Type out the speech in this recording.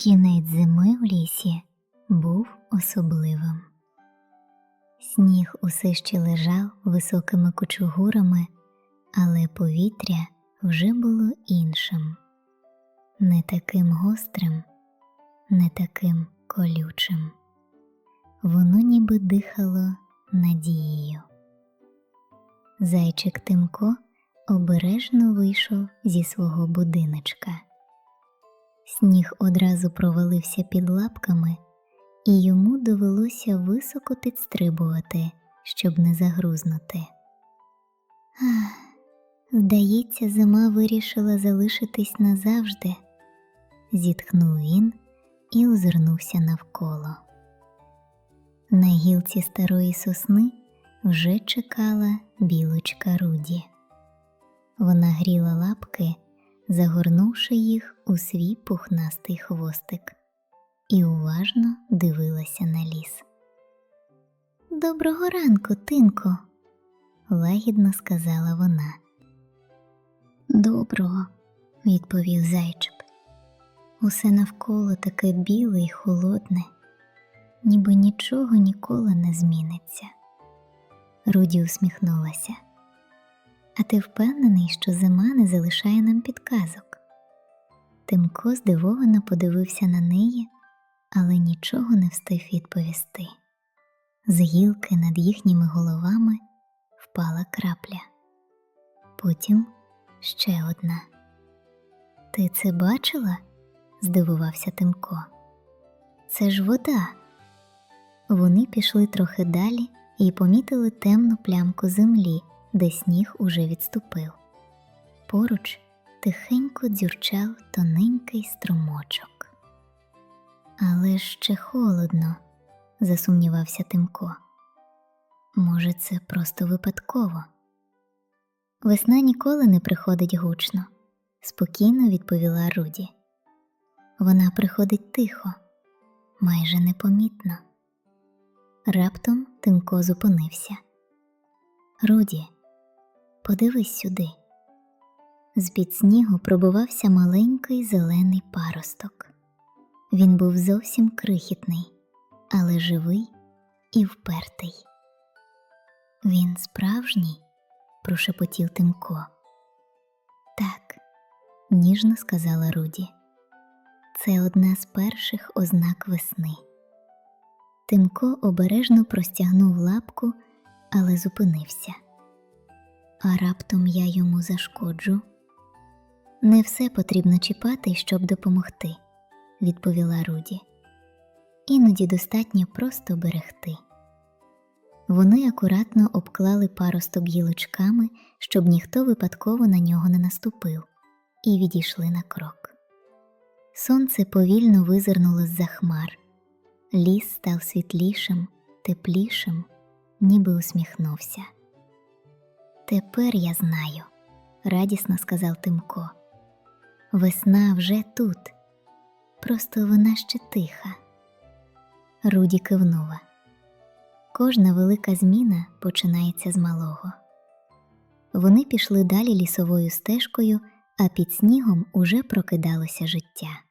Кінець зими в лісі був особливим. Сніг усе ще лежав високими кучугурами, але повітря вже було іншим, не таким гострим, не таким колючим. Воно ніби дихало надією. Зайчик Тимко обережно вийшов зі свого будиночка. Сніг одразу провалився під лапками, і йому довелося високо підстрибувати, щоб не загрузнути. Ах, здається, зима вирішила залишитись назавжди, зітхнув він і озирнувся навколо. На гілці старої сосни вже чекала білочка Руді. Вона гріла лапки, загорнувши їх у свій пухнастий хвостик, і уважно дивилася на ліс. Доброго ранку, тинко, лагідно сказала вона. Доброго, відповів зайчик. Усе навколо таке біле й холодне, ніби нічого ніколи не зміниться. Руді усміхнулася. А ти впевнений, що зима не залишає нам підказок? Тимко здивовано подивився на неї, але нічого не встиг відповісти. З гілки над їхніми головами впала крапля. Потім ще одна. Ти це бачила? здивувався Тимко. Це ж вода. Вони пішли трохи далі і помітили темну плямку землі, де сніг уже відступив. Поруч тихенько дзюрчав тоненький струмочок. Але ще холодно, засумнівався Тимко. Може, це просто випадково. Весна ніколи не приходить гучно, спокійно відповіла Руді. Вона приходить тихо, майже непомітно. Раптом Тимко зупинився. Руді, подивись сюди. З-під снігу пробивався маленький зелений паросток. Він був зовсім крихітний, але живий і впертий. Він справжній, прошепотів Тимко. Так, ніжно сказала Руді. Це одна з перших ознак весни. Тимко обережно простягнув лапку, але зупинився. А раптом я йому зашкоджу. Не все потрібно чіпати, щоб допомогти, відповіла Руді. Іноді достатньо просто берегти. Вони акуратно обклали паросток гілочками, щоб ніхто випадково на нього не наступив, і відійшли на крок. Сонце повільно визирнуло з-за хмар. Ліс став світлішим, теплішим, ніби усміхнувся. Тепер я знаю, радісно сказав Тимко. Весна вже тут, просто вона ще тиха. Руді кивнула. Кожна велика зміна починається з малого. Вони пішли далі лісовою стежкою, а під снігом уже прокидалося життя.